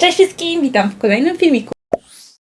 Cześć wszystkim, witam w kolejnym filmiku.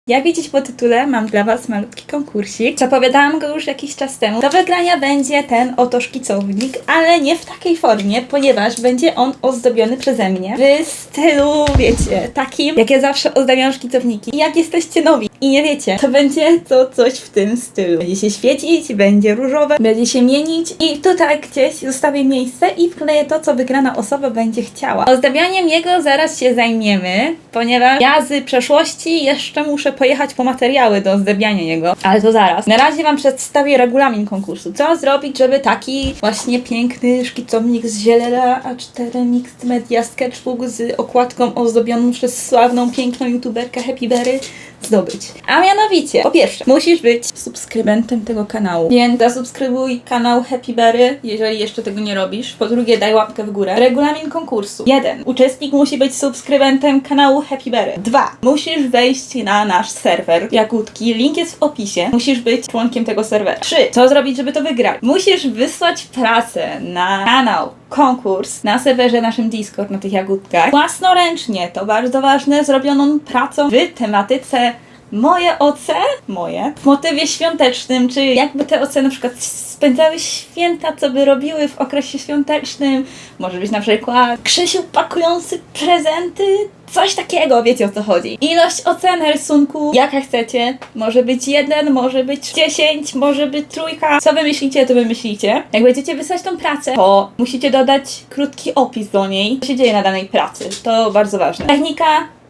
Jak widzicie po tytule, mam dla Was malutki konkursik. Zapowiadałam go już jakiś czas temu. Do wygrania będzie ten oto szkicownik, ale nie w takiej formie, ponieważ będzie on ozdobiony przeze mnie w stylu, wiecie, takim, jak ja zawsze ozdabiam szkicowniki. I jak jesteście nowi i nie wiecie, to będzie to coś w tym stylu. Będzie się świecić, będzie różowe, będzie się mienić i tutaj gdzieś zostawię miejsce i wkleję to, co wygrana osoba będzie chciała. Ozdabianiem jego zaraz się zajmiemy, ponieważ ja z przeszłości jeszcze muszę pojechać po materiały do ozdabiania jego, ale to zaraz. Na razie Wam przedstawię regulamin konkursu. Co zrobić, żeby taki właśnie piękny szkicownik z Zielela A4 Mixed Media Sketchbook z okładką ozdobioną przez sławną, piękną youtuberkę Happy Berry zdobyć. A mianowicie, po pierwsze, musisz być subskrybentem tego kanału, więc zasubskrybuj kanał Happy Berry, jeżeli jeszcze tego nie robisz. Po drugie, daj łapkę w górę. Regulamin konkursu. 1. Uczestnik musi być subskrybentem kanału Happy Berry. 2. Musisz wejść na nasz serwer Jagódki. Link jest w opisie. Musisz być członkiem tego serwera. 3. Co zrobić, żeby to wygrać? Musisz wysłać pracę na kanał konkurs na serwerze naszym Discord na tych jagódkach. Własnoręcznie, to bardzo ważne, zrobioną pracą w tematyce moje oce, moje, w motywie świątecznym, czy jakby te oce na przykład spędzały święta, co by robiły w okresie świątecznym. Może być na przykład Krzysiu pakujący prezenty, coś takiego, wiecie o co chodzi. Ilość ocen rysunku, jaka chcecie. Może być jeden, może być dziesięć, może być trójka. Co wymyślicie, to wymyślicie. Jak będziecie wysłać tą pracę, to musicie dodać krótki opis do niej, co się dzieje na danej pracy. To bardzo ważne. Technika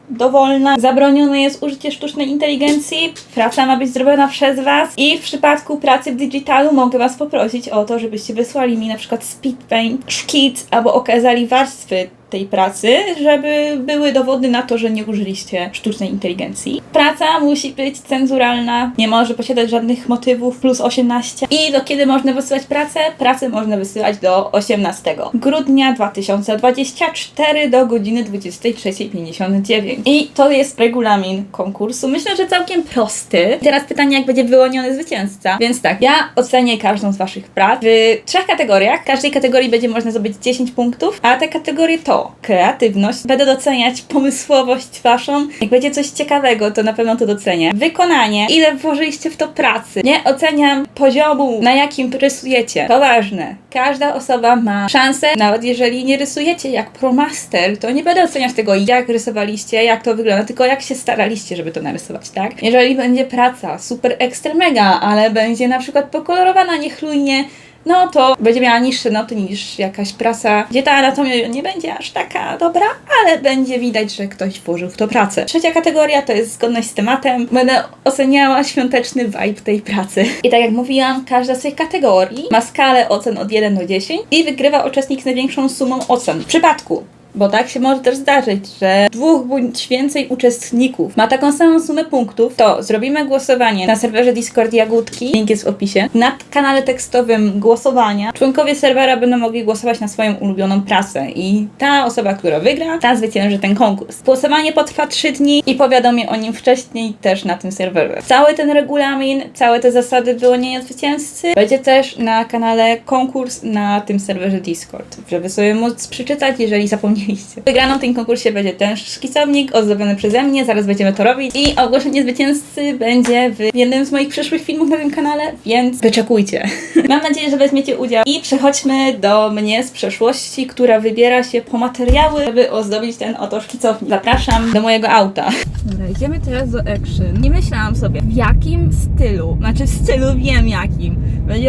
dowolna. Zabronione jest użycie sztucznej inteligencji. Praca ma być zrobiona przez Was i w przypadku pracy w digitalu mogę Was poprosić o to, żebyście wysłali mi na przykład speedpaint, szkic albo okazali warstwy tej pracy, żeby były dowody na to, że nie użyliście sztucznej inteligencji. Praca musi być cenzuralna, nie może posiadać żadnych motywów plus 18. I do kiedy można wysyłać pracę? Pracę można wysyłać do 18 grudnia 2024 do godziny 23.59. I to jest regulamin konkursu. Myślę, że całkiem prosty. Teraz pytanie, jak będzie wyłoniony zwycięzca. Więc tak, ja ocenię każdą z Waszych prac w trzech kategoriach. W każdej kategorii będzie można zdobyć 10 punktów, a te kategorie to kreatywność. Będę doceniać pomysłowość Waszą. Jak będzie coś ciekawego, to na pewno to docenię. Wykonanie. Ile włożyliście w to pracy. Nie oceniam poziomu, na jakim rysujecie. To ważne. Każda osoba ma szansę, nawet jeżeli nie rysujecie jak promaster, to nie będę oceniać tego, jak rysowaliście, jak to wygląda, tylko jak się staraliście, żeby to narysować, tak? Jeżeli będzie praca super ekstra mega, ale będzie na przykład pokolorowana niechlujnie, no to będzie miała niższe noty niż jakaś prasa, gdzie ta anatomia nie będzie aż taka dobra, ale będzie widać, że ktoś włożył w to pracę. Trzecia kategoria to jest zgodność z tematem. Będę oceniała świąteczny vibe tej pracy. I tak jak mówiłam, każda z tych kategorii ma skalę ocen od 1 do 10 i wygrywa uczestnik z największą sumą ocen. W przypadku bo tak się może też zdarzyć, że dwóch bądź więcej uczestników ma taką samą sumę punktów, to zrobimy głosowanie na serwerze Discord Jagódki, link jest w opisie, na kanale tekstowym głosowania. Członkowie serwera będą mogli głosować na swoją ulubioną prasę i ta osoba, która wygra, ta zwycięży ten konkurs. Głosowanie potrwa 3 dni i powiadomię o nim wcześniej też na tym serwerze. Cały ten regulamin, całe te zasady wyłonienia zwycięzcy będzie też na kanale konkurs na tym serwerze Discord, żeby sobie móc przeczytać, jeżeli zapomnieliście. Wygraną w tym konkursie będzie ten szkicownik ozdobiony przeze mnie, zaraz będziemy to robić i ogłoszenie zwycięzcy będzie w jednym z moich przyszłych filmów na tym kanale, więc wyczekujcie. Mam nadzieję, że weźmiecie udział i przechodźmy do mnie z przeszłości, która wybiera się po materiały, żeby ozdobić ten oto szkicownik. Zapraszam do mojego auta. Dobra, idziemy teraz do action. Nie myślałam sobie, w jakim stylu, znaczy w stylu wiem jakim,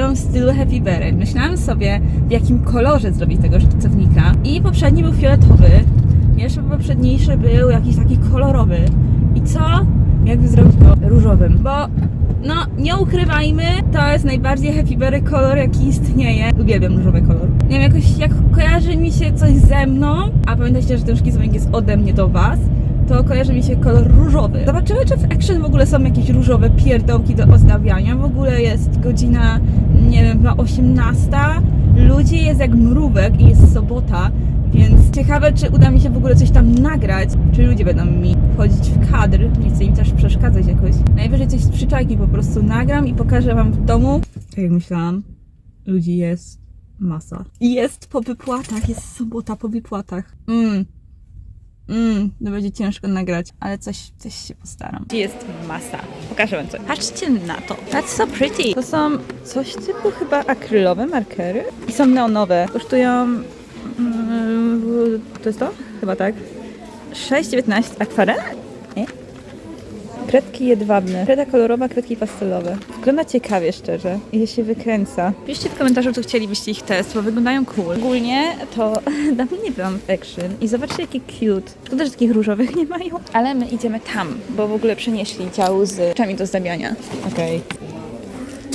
on w stylu Happy Berry. Myślałam sobie, w jakim kolorze zrobić tego szkicownika i poprzedni był fioletowy, jeszcze poprzedniejszy był jakiś taki kolorowy. I co? Jakby zrobić go różowym, bo no, nie ukrywajmy, to jest najbardziej Happy Berry kolor, jaki istnieje. Uwielbiam różowy kolor. Nie wiem, jakoś jak kojarzy mi się coś ze mną, a pamiętajcie, że ten szkicownik jest ode mnie do was, to kojarzy mi się kolor różowy. Zobaczymy, czy w Action w ogóle są jakieś różowe pierdołki do ozdabiania. W ogóle jest godzina, nie wiem, chyba 18. Ludzi jest jak mrówek i jest sobota, więc ciekawe, czy uda mi się w ogóle coś tam nagrać. Czy ludzie będą mi wchodzić w kadr. Nie chcę im też przeszkadzać jakoś. Najwyżej coś z przyczajki po prostu nagram i pokażę wam w domu. Tak jak myślałam, ludzi jest masa. Jest po wypłatach, jest sobota po wypłatach. Mm. Mmm, to będzie ciężko nagrać, ale coś, coś się postaram. Jest masa. Pokażę wam coś. Patrzcie na to. That's so pretty. To są coś typu chyba akrylowe markery. I są neonowe. Kosztują... Mm, to jest to? Chyba tak. 6,19 akwarel? Kredki jedwabne, kreda kolorowa, kredki pastelowe. Wygląda ciekawie, szczerze. I je się wykręca. Piszcie w komentarzu, czy chcielibyście ich test, bo wyglądają cool. Ogólnie to dawno nie byłam w Action i zobaczcie, jakie cute. Szkoda, że takich różowych nie mają. Ale my idziemy tam, bo w ogóle przenieśli dział z rzeczami do zdabiania. Okej.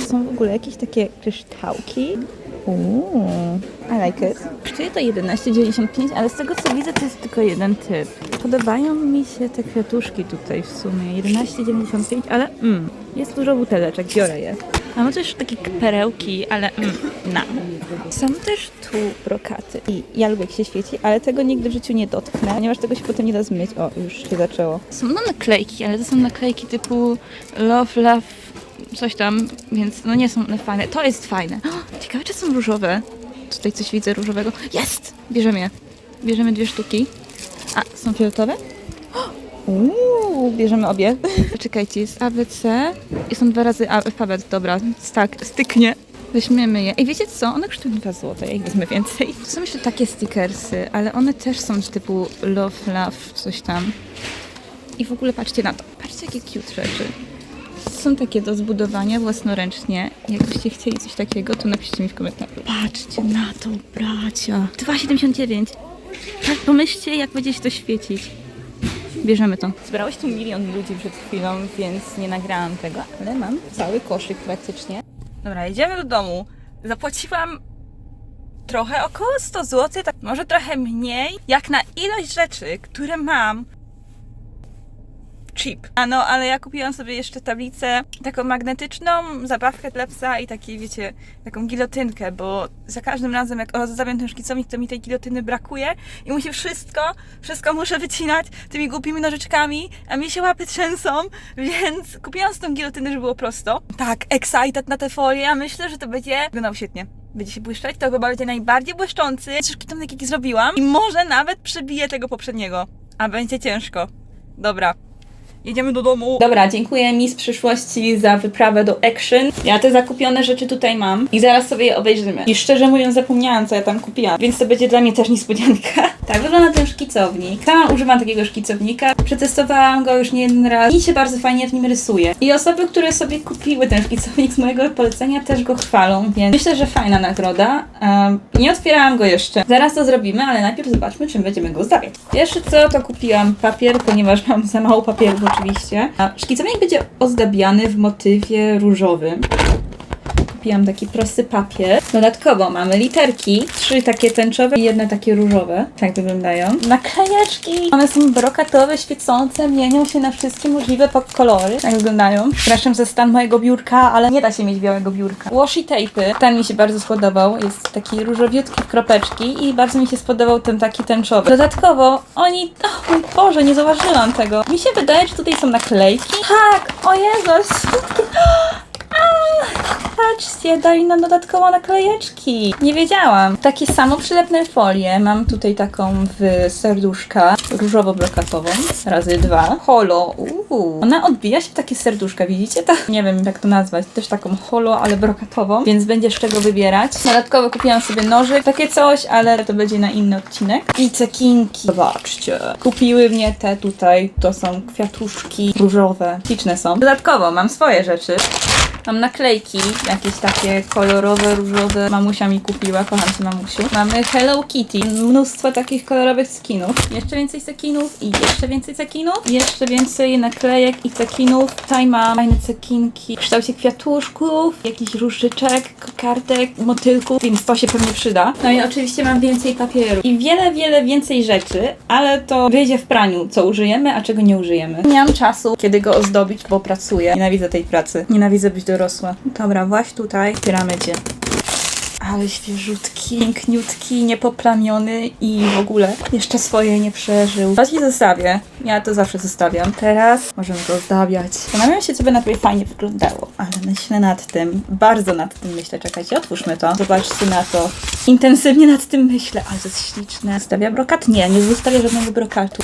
Są w ogóle jakieś takie kryształki. Uuu, I like it. Kosztuje to 11,95, ale z tego co widzę, to jest tylko jeden typ. Podobają mi się te kwiatuszki tutaj w sumie. 11,95, ale mm, jest dużo buteleczek, biorę je. Mamy też takie perełki, ale mm, na. Są też tu brokaty. I ja lubię jak się świeci, ale tego nigdy w życiu nie dotknę, ponieważ tego się potem nie da zmyć. O, już się zaczęło. Są no naklejki, ale to są naklejki typu love, love, coś tam, więc no nie są one fajne. To jest fajne. O, ciekawe, czy są różowe. Tutaj coś widzę różowego. Jest! Bierzemy je. Bierzemy dwie sztuki. A, są fioletowe? Uuu, bierzemy obie. Czekajcie, jest ABC i są dwa razy alfabet. Dobra, tak, styknie. Weźmiemy je. I wiecie co? One kosztują 2 zł, ja ich wezmę więcej. To są jeszcze takie stickersy, ale one też są typu love, love, coś tam. I w ogóle patrzcie na to. Patrzcie, jakie cute rzeczy. Są takie do zbudowania własnoręcznie. Jakbyście chcieli coś takiego, to napiszcie mi w komentarzu. Patrzcie na to, bracia. 2,79. Tak, pomyślcie, jak będzie się to świecić. Bierzemy to. Zbrałeś tu milion ludzi przed chwilą, więc nie nagrałam tego, ale mam cały koszyk praktycznie. Dobra, jedziemy do domu. Zapłaciłam trochę, około 100 zł, tak może trochę mniej, jak na ilość rzeczy, które mam. Cheap. A no, ale ja kupiłam sobie jeszcze tablicę taką magnetyczną, zabawkę dla psa i taki, wiecie, taką gilotynkę, bo za każdym razem jak rozdawiam ten szkicownik, to mi tej gilotyny brakuje i musi wszystko, wszystko muszę wycinać tymi głupimi nożyczkami, a mi się łapy trzęsą, więc kupiłam z tą gilotynę, żeby było prosto. Tak, excited na tę folię, a myślę, że to będzie wyglądało świetnie. Będzie się błyszczeć, to chyba będzie najbardziej błyszczący szkicownik, jaki zrobiłam i może nawet przebije tego poprzedniego, a będzie ciężko. Dobra, Jedziemy do domu. Dobra, dziękuję mi z przyszłości za wyprawę do Action. Ja te zakupione rzeczy tutaj mam i zaraz sobie je obejrzymy. I szczerze mówiąc zapomniałam, co ja tam kupiłam, więc to będzie dla mnie też niespodzianka. Tak wygląda ten szkicownik. Sama używam takiego szkicownika. Przetestowałam go już nie jeden raz i się bardzo fajnie w nim rysuje. I osoby, które sobie kupiły ten szkicownik z mojego polecenia też go chwalą, więc myślę, że fajna nagroda. Um, nie otwierałam go jeszcze. Zaraz to zrobimy, ale najpierw zobaczmy, czym będziemy go zdawiać. Pierwsze co, to kupiłam papier, ponieważ mam za mało papieru oczywiście. A szkicownik będzie ozdabiany w motywie różowym. Kupiłam taki prosty papier. Dodatkowo mamy literki, trzy takie tęczowe i jedne takie różowe. Tak wyglądają. Naklejeczki! One są brokatowe, świecące, mienią się na wszystkie możliwe kolory. Tak wyglądają. Przepraszam za stan mojego biurka, ale nie da się mieć białego biurka. Washi tape'y. Ten mi się bardzo spodobał. Jest taki różowiutki kropeczki i bardzo mi się spodobał ten taki tęczowy. Dodatkowo oni... O mój Boże, nie zauważyłam tego. Mi się wydaje, że tutaj są naklejki. Tak! O Jezus! Patrzcie, dali nam dodatkowo naklejeczki. Nie wiedziałam. Takie samo przylepne folie. Mam tutaj taką w serduszka, różowo-brokatową, razy dwa. Holo, uuu. Ona odbija się w takie serduszka, widzicie to? Nie wiem jak to nazwać. Też taką holo, ale brokatową, więc będzie z czego wybierać. Dodatkowo kupiłam sobie nożyk, takie coś, ale to będzie na inny odcinek. I cekinki. Zobaczcie. Kupiły mnie te tutaj. To są kwiatuszki różowe. Liczne są. Dodatkowo mam swoje rzeczy. Mam naklejki, jakieś takie kolorowe, różowe. Mamusia mi kupiła, kocham cię mamusiu. Mamy Hello Kitty, mnóstwo takich kolorowych skinów. Jeszcze więcej cekinów i jeszcze więcej cekinów. Jeszcze więcej naklejek i cekinów. Tutaj mam fajne cekinki w kształcie kwiatuszków, jakichś różyczek, kartek, motylków, więc to się pewnie przyda. No i oczywiście mam więcej papieru i wiele, wiele więcej rzeczy, ale to wyjdzie w praniu, co użyjemy, a czego nie użyjemy. Nie mam czasu, kiedy go ozdobić, bo pracuję. Nienawidzę tej pracy. Nienawidzę być dorosła. Dobra, właśnie tutaj. Otwieramy cię. Ale świeżutki, piękniutki, niepoplamiony i w ogóle jeszcze swoje nie przeżył. Ci zostawię. Ja to zawsze zostawiam. Teraz możemy to ozdabiać. Zastanawiam się, co by na tobie fajnie wyglądało, ale myślę nad tym. Bardzo nad tym myślę. Czekajcie, otwórzmy to. Zobaczcie na to. Intensywnie nad tym myślę, ale to jest śliczne. Stawia brokat? Nie, nie zostawia żadnego brokatu.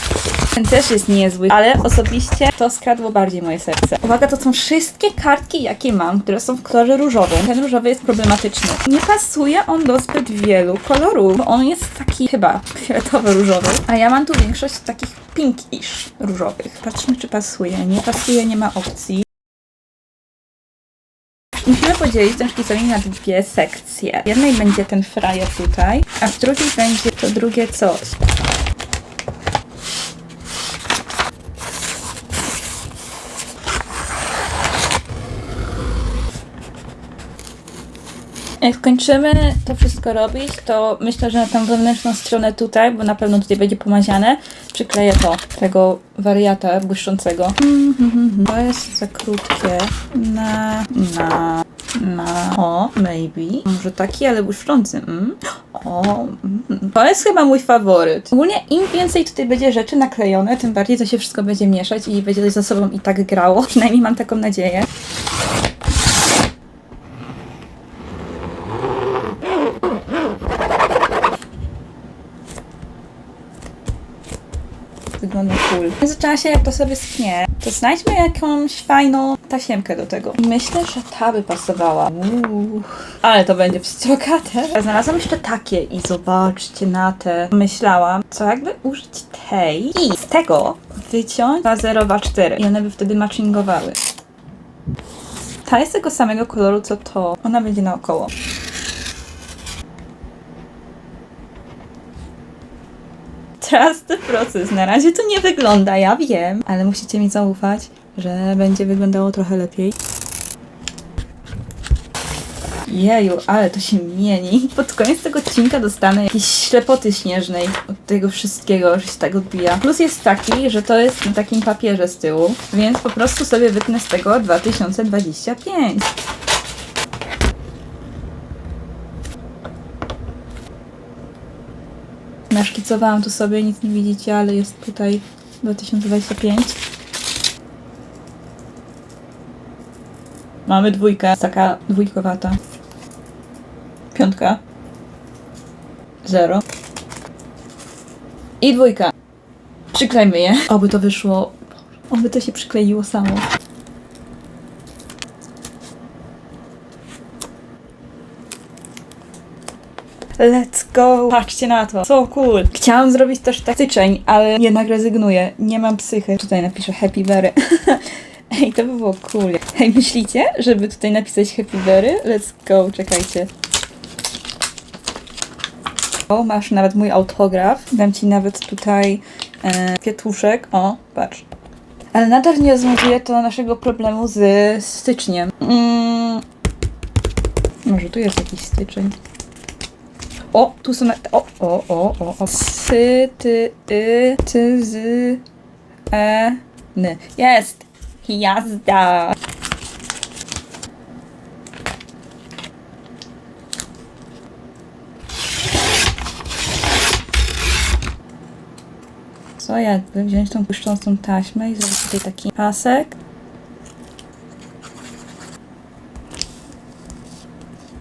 Ten też jest niezły, ale osobiście to skradło bardziej moje serce. Uwaga, to są wszystkie kartki, jakie mam, które są w kolorze różowym. Ten różowy jest problematyczny. Nie pasuje on do zbyt wielu kolorów, bo on jest taki chyba fioletowo-różowy, a ja mam tu większość takich pinkish różowych. Patrzmy, czy pasuje. Nie pasuje, nie ma opcji. Musimy podzielić ten szkicownik na dwie sekcje. W jednej będzie ten frajer tutaj, a w drugiej będzie to drugie coś. Jak skończymy to wszystko robić, to myślę, że na tą wewnętrzną stronę tutaj, bo na pewno tutaj będzie pomaziane, przykleję to, tego wariata błyszczącego. To jest za krótkie na, na, na, o, maybe. Może taki, ale błyszczący. Mm. O, mm. to jest chyba mój faworyt. Ogólnie im więcej tutaj będzie rzeczy naklejone, tym bardziej to się wszystko będzie mieszać i będzie ze sobą i tak grało. Przynajmniej mam taką nadzieję. Zaczęła się, jak to sobie sknie, to znajdźmy jakąś fajną tasiemkę do tego. Myślę, że ta by pasowała. Uuu. Ale to będzie pstrokate. Znalazłam jeszcze takie i zobaczcie na te. Myślałam, co jakby użyć tej i z tego wyciąć 204 i one by wtedy matchingowały. Ta jest tego samego koloru co to. Ona będzie naokoło. Trusty proces. Na razie to nie wygląda, ja wiem, ale musicie mi zaufać, że będzie wyglądało trochę lepiej. Jeju, ale to się mieni. Pod koniec tego odcinka dostanę jakieś ślepoty śnieżnej od tego wszystkiego, że się tak odbija. Plus jest taki, że to jest na takim papierze z tyłu, więc po prostu sobie wytnę z tego 2025. Naszkicowałam tu sobie, nic nie widzicie, ale jest tutaj 2025. Mamy dwójkę, taka dwójkowata. Piątka. Zero. I dwójka. Przyklejmy je. Oby to wyszło. Oby to się przykleiło samo. Let's go! Patrzcie na to. So cool. Chciałam zrobić też tak styczeń, ale jednak rezygnuję. Nie mam psychy. Tutaj napiszę Happy Berry. Ej, to by było cool. Ej, myślicie, żeby tutaj napisać Happy Berry? Let's go, czekajcie. O, masz nawet mój autograf. Dam ci nawet tutaj e, kwiatuszek. O, patrz. Ale nadal nie rozwiązuje to naszego problemu z styczniem. Mm. Może tu jest jakiś styczeń. O, tu są. O, o, o, o, o. Sy, ty, y, ty, z, e, ny. Jest! Jazda! Co jakby wziąć tą błyszczącą taśmę i zrobić tutaj taki pasek.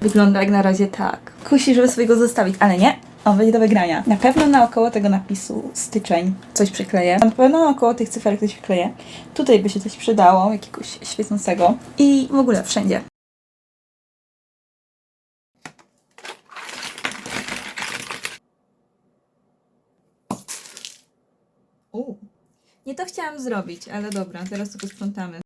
Wygląda jak na razie tak. Kusi, żeby sobie go zostawić, ale nie. On będzie do wygrania. Na pewno naokoło tego napisu styczeń coś przykleję. Na pewno naokoło tych cyferek coś przykleję. Tutaj by się coś przydało, jakiegoś świecącego. I w ogóle wszędzie. U. Nie to chciałam zrobić, ale dobra, teraz tylko sprzątamy.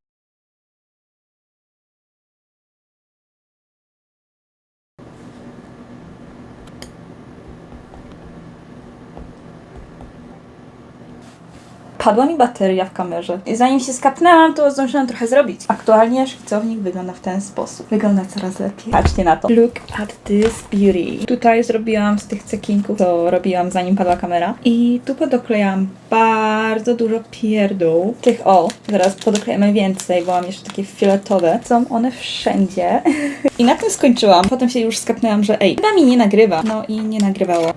Padła mi bateria w kamerze. I zanim się skapnęłam, to zdążyłam trochę zrobić. Aktualnie szkicownik wygląda w ten sposób. Wygląda coraz lepiej. Patrzcie na to. Look at this beauty. Tutaj zrobiłam z tych cekinków, co robiłam zanim padła kamera. I tu podoklejałam bardzo dużo pierdół. Tych o, zaraz podoklejemy więcej, bo mam jeszcze takie fioletowe. Są one wszędzie. I na tym skończyłam. Potem się już skapnęłam, że ej, chyba mi nie nagrywa. No i nie nagrywało.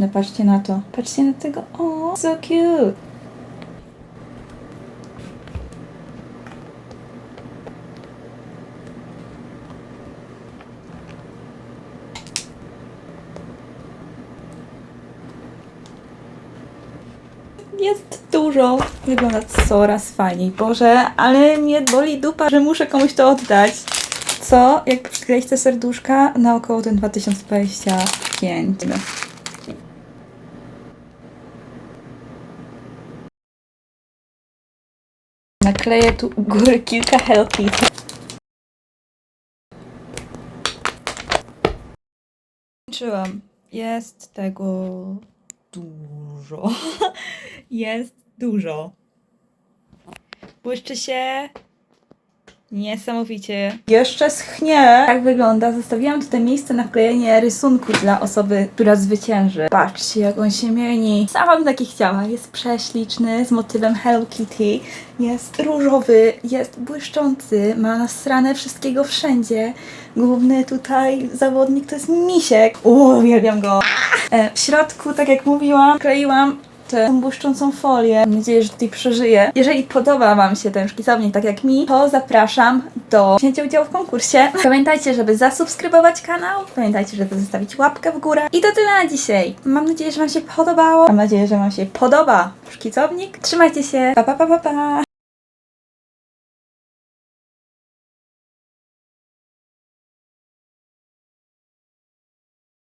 Liczne, patrzcie na to. Patrzcie na tego. O, so cute. Jest dużo. Wygląda coraz fajniej. Boże, ale mnie boli dupa, że muszę komuś to oddać. Co? Jak wkleić te serduszka na około ten 2025. Nakleję tu u góry kilka Hello Kitty. Skończyłam. Jest tego dużo. Jest dużo. Błyszczy się niesamowicie. Jeszcze schnie. Tak wygląda. Zostawiłam tutaj miejsce na wklejenie rysunku dla osoby, która zwycięży. Patrzcie, jak on się mieni. Sama bym taki chciała. Jest prześliczny, z motywem Hello Kitty. Jest różowy, jest błyszczący, ma nasrane wszystkiego wszędzie. Główny tutaj zawodnik to jest misiek. Uwielbiam go. E, W środku, tak jak mówiłam, kleiłam tą błyszczącą folię. Mam nadzieję, że tutaj przeżyję. Jeżeli podoba Wam się ten szkicownik tak jak mi, to zapraszam do wzięcia udziału w konkursie. Pamiętajcie, żeby zasubskrybować kanał. Pamiętajcie, żeby zostawić łapkę w górę. I to tyle na dzisiaj. Mam nadzieję, że Wam się podobało. Mam nadzieję, że Wam się podoba szkicownik. Trzymajcie się. Pa, pa, pa, pa, pa.